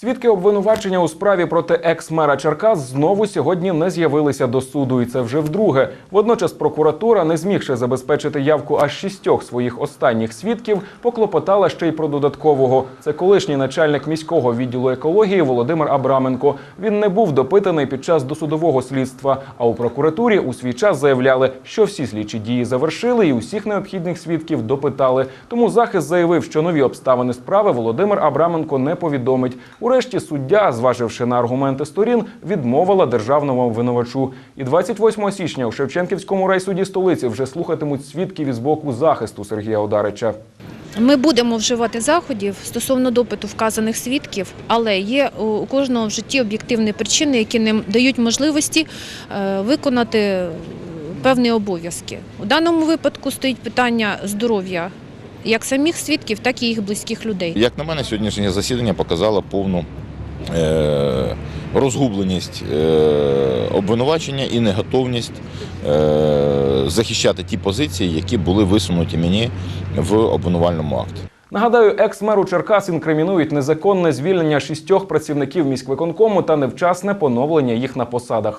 Свідки обвинувачення у справі проти екс-мера Черкас знову сьогодні не з'явилися до суду, і це вже вдруге. Водночас прокуратура, не змігши забезпечити явку аж шістьох своїх останніх свідків, поклопотала ще й про додаткового. Це колишній начальник міського відділу екології Володимир Абраменко. Він не був допитаний під час досудового слідства. А у прокуратурі у свій час заявляли, що всі слідчі дії завершили і усіх необхідних свідків допитали. Тому захист заявив, що нові обставини справи Володимир Абраменко не повідомить. Урешті суддя, зваживши на аргументи сторін, відмовила державному обвинувачу. І 28 січня у Шевченківському райсуді столиці вже слухатимуть свідків із боку захисту Сергія Одарича. Ми будемо вживати заходів стосовно допиту вказаних свідків, але є у кожного в житті об'єктивні причини, які не дають можливості е, виконати певні обов'язки. У даному випадку стоїть питання здоров'я як самих свідків, так і їх близьких людей. Як на мене, сьогоднішнє засідання показало повну е, розгубленість е, обвинувачення і неготовність е, захищати ті позиції, які були висунуті мені в обвинувальному акті. Нагадаю, екс-меру Черкас інкримінують незаконне звільнення шістьох працівників міськвиконкому та невчасне поновлення їх на посадах.